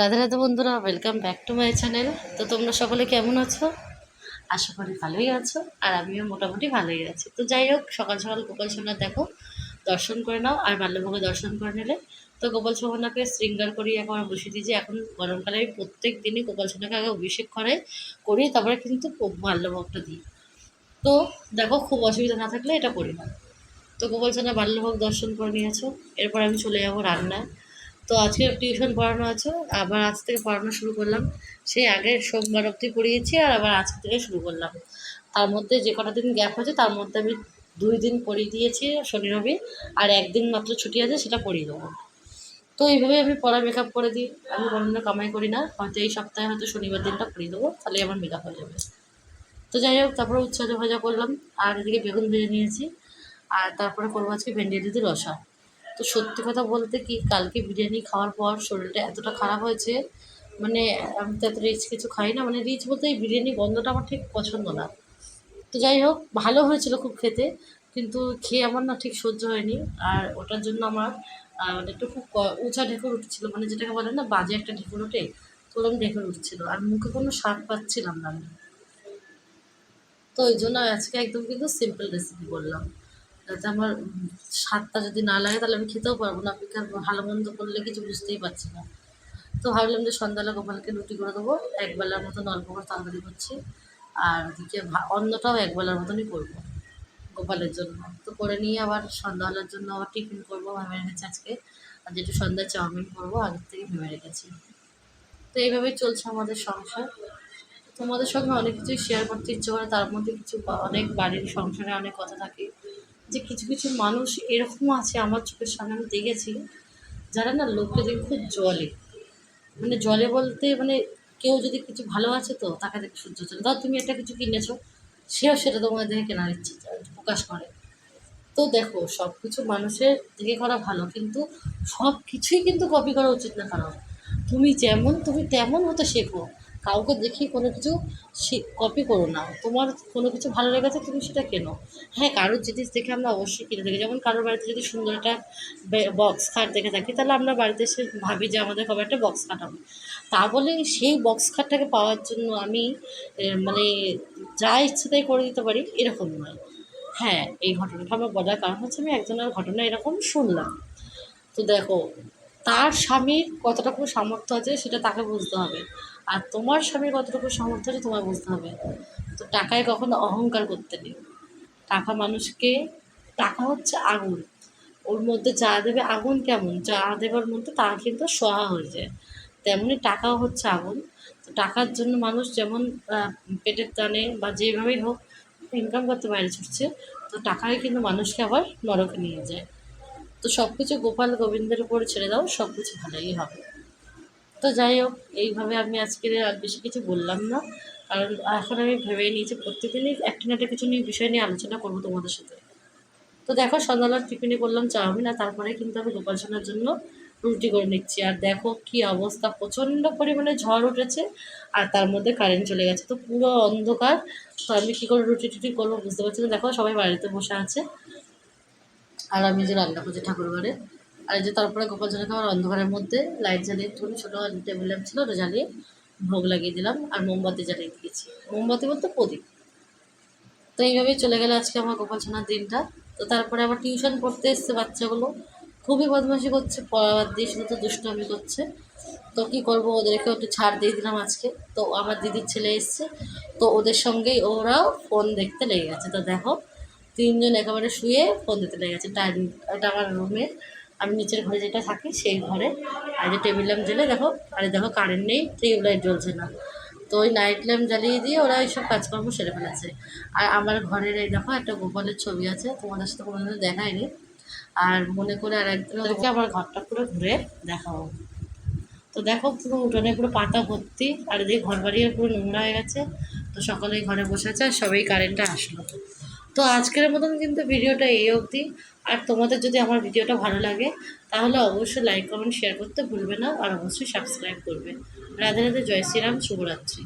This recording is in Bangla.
রাধে রাধে বন্ধুরা welcome back to my channel তো তোমরা সকলে কেমন আছো? আশা করি ভালোই আছো, আর আমিও মোটামুটি ভালোই আছি। তো যাই হোক, সকাল সকাল গোপাল সোনা দেখো, দর্শন করে নাও, আর বাল্যভোগে দর্শন করে নিলে। তো গোপাল সোনাকে শৃঙ্গার করিয়ে এখন বসিয়ে দিয়েছি। এখন গরমকালে আমি প্রত্যেক দিনই গোপাল সোনাকে আগে অভিষেক করে, করি, তারপরে কিন্তু বাল্যভোগটা দিই। তো দেখো, খুব অসুবিধা না থাকলে এটা করি না। তো গোপাল সোনা বাল্যভোগ দর্শন করে নিয়েছো। এরপর আমি চলে যাব রান্নায়। তো আজকে টিউশন পড়ানো আছে, আবার আজ থেকে পড়ানো শুরু করলাম। সেই আগের সোমবার অবধি পড়িয়েছি আর আবার আজকে থেকে শুরু করলাম। তার মধ্যে যে কটা দিন গ্যাপ আছে তার মধ্যে আমি দুই দিন পড়িয়ে দিয়েছি শনি, রবি, আর একদিন মাত্র ছুটি আছে সেটা পড়িয়ে দেবো। তো এইভাবে আমি পড়া মেকআপ করে দিই। আমি কোনো কামাই করি না, হয়তো এই সপ্তাহে হয়তো শনিবার দিনটা পড়িয়ে দেবো, তাহলে আমার মেকআপ হয়ে যাবে। তো যাই হোক, তারপরে উচ্চ ভাজা করলাম, আর এদিকে বেগুন ভেজে নিয়েছি, আর তারপরে করব আজকে ভেন্ডি দিদি রসা। তো সত্যি কথা বলতে কি, কালকে বিরিয়ানি খাওয়ার পর শরীরটা এতটা খারাপ হয়েছে মানে আমি তো এত রিচ কিছু খাই না মানে রিচ বলতে এই বিরিয়ানি গন্ধটা আমার ঠিক পছন্দ না। তো যাই হোক, ভালো হয়েছিল খুব খেতে, কিন্তু খেয়ে আমার না ঠিক সহ্য হয়নি, আর ওটার জন্য আমার মানে একটু খুব উঁচা ঢেকুর উঠছিল মানে যেটাকে বলে না, বাজে একটা ঢেকুর ওঠে ওরকম ঢেকুর উঠছিল, আর মুখে কোনো স্বাদ পাচ্ছিলাম না আমি। তো ওই জন্য আজকে একদম কিন্তু সিম্পল রেসিপি করলাম যাতে আমার স্বাদটা যদি না লাগে, তাহলে আমি খেতেও পারব না। বেকার ভালো মন্দ করলে কিছু বুঝতেই পারছি না। তো ভাবলাম যে সন্ধ্যাবেলা গোপালকে রুটি করে দেবো, একবেলার মতন অল্প করে তাড়াতাড়ি করছি। আর ওদিকে অন্যটাও একবেলার মতনই করব গোপালের জন্য। তো করে নিয়ে আবার সন্ধ্যাবেলার জন্য আবার টিফিন করব ভেবে রেখেছি আজকে। আর যেটু সন্ধ্যায় চাউমিন করব, আগের থেকে ভেবে রেখেছি। তো এইভাবেই চলছে আমাদের সংসার। তোমাদের সঙ্গে অনেক কিছুই শেয়ার করতে ইচ্ছে করে, তার মধ্যে কিছু অনেক বাড়ির সংসারে অনেক কথা থাকে। যে কিছু কিছু মানুষ এরকম আছে আমার চোখের সামনে, আমি দেখেছি। যারা না লোককে দেখে খুব জলে। মানে জলে বলতে মানে কেউ যদি কিছু ভালো আছে তো তাকে দেখে সহ্য হচ্ছে ধর তুমি একটা কিছু কিনেছো, সেও সেটা তোমার দেখে কেনার ইচ্ছে প্রকাশ করে। তো দেখো সব কিছু মানুষের দেখে করা ভালো, কিন্তু সব কিছুই কিন্তু কপি করা উচিত না কারণ। তুমি যেমন, তুমি তেমন হতে শেখো। কাউকে দেখি কোনো কিছু কপি করো না। তোমার কোনো কিছু ভালো লেগেছে, তুমি সেটা কেনো? হ্যাঁ কারোর জিনিস দেখে আমরা অবশ্যই কিনে থাকি। যেমন কারোর বাড়িতে যদি সুন্দর একটা বক্স খাট দেখে থাকি, তাহলে আমরা বাড়িতে এসে ভাবি যে আমাদের কবে একটা বক্স খাট হবে। তা বলে সেই বক্স খাটটাকে পাওয়ার জন্য আমি মানে যা ইচ্ছে তাই করে দিতে পারি, এরকম নয়। হ্যাঁ এই ঘটনাটা আমার বলার কারণ হচ্ছে আমি একজনের ঘটনা এরকম শুনলাম। তো দেখো তার স্বামীর কতটুকু সামর্থ্য আছে সেটা তাকে বুঝতে হবে। আর তোমার স্বামীর কতটুকু সামর্থ্য আছে তোমার বুঝতে হবে। তো টাকায় কখনো অহংকার করতে নেই। টাকা মানুষকে, টাকা হচ্ছে আগুন। ওর মধ্যে যা দেবে আগুন কেমন? যা দেবার মধ্যে তা কিন্তু সহা হয়ে যায়। তেমনি টাকাও হচ্ছে আগুন। তো টাকার জন্য মানুষ যেমন পেটের টানে বা যেভাবেই হোক ইনকাম করতে বাইরে ছুটছে, তো টাকাই কিন্তু মানুষকে আবার নরকে নিয়ে যায়। তো সব কিছু গোপাল গোবিন্দের উপর ছেড়ে দাও সব কিছু ভালোই হবে। তো যাই হোক, এইভাবে আমি আজকে আর বেশি কিছু বললাম না। কারণ এখন আমি ভেবে নিয়েছি প্রত্যেকদিনই একটা না একটা কিছু নিয়ে বিষয় নিয়ে আলোচনা করব তোমাদের সাথে। তো দেখো, সন্ধ্যাবেলার টিফিনে করলাম চাউমিন আর তারপরে কিন্তু আমি গোপাল সোনার জন্য রুটি করে নিচ্ছি। আর দেখো কি অবস্থা, প্রচণ্ড পরিমাণে ঝড় উঠেছে আর তার মধ্যে কারেন্ট চলে গেছে। তো পুরো অন্ধকার। তো আমি কী করে রুটি টুটি করব বুঝতে পারছি না। দেখো, সবাই বাড়িতে বসে আছে। আর আমি যে রান্না করছি ঠাকুর ঘরে, আর যে তারপরে গোপাল সোনাকে আমার অন্ধকারের মধ্যে, লাইট জ্বালিয়ে একটুখানি ছোটো টেবিল ল্যাম্প ছিল, ওটা জ্বালিয়ে ভোগ লাগিয়ে দিলাম আর মোমবাতি জ্বালিয়ে দিয়েছি। মোমবাতি বলতে প্রদীপ। তো এইভাবেই চলে গেল আজকে আমার গোপাল সোনার দিনটা। তো তারপরে আবার টিউশন পড়তে এসছে বাচ্চাগুলো। খুবই বদমাশি করছে পড়াবার দিয়ে শুধু তো দুষ্টমি করছে। তো কী করব, ওদেরকে একটু ছাড় দিয়ে দিলাম আজকে। তো আমার দিদির ছেলে এসছে, তো ওদের সঙ্গেই ওরাও ফোন দেখতে লেগে গেছে। তো দেখো তিনজন একেবারে শুয়ে ফোন দিতে লেগে গেছে। ডাইনিং এটা আমার রুমে। আমি নিচের ঘরে যেটা থাকি সেই ঘরে। আর যে টেবিল ল্যাম্প জ্বেলে দেখো, আরে দেখো কারেন্ট নেই টিউবলাইট জ্বলছে না। তো ওই নাইট ল্যাম্প জ্বালিয়ে দিয়ে ওরা এইসব কাজকর্ম সেরে ফেলেছে। আর আমার ঘরের এই দেখো একটা গোপালের ছবি আছে, তোমাদের সাথে কোনোদিনও দেখায়নি আর মনে করে আর একদিন ওদেরকে আমার ঘরটা পুরো ঘুরে দেখাবো। তো দেখো পুরো উঠোনে পুরো পাতা ভর্তি, আর এদিকে ঘর বাড়িও পুরো নোংরা হয়ে গেছে। তো সকলেই ঘরে বসে আছে আর সবাই কারেন্টটা আসলো। তো আজকের মতন কিন্তু ভিডিওটা এই অবধি। আর তোমাদের যদি আমার ভিডিওটা ভালো লাগে, তাহলে অবশ্যই লাইক কমেন্ট শেয়ার করতে ভুলবে না। আর অবশ্যই সাবস্ক্রাইব করবে। রাধে রাধে, জয় শ্রীরাম, শুভরাত্রি।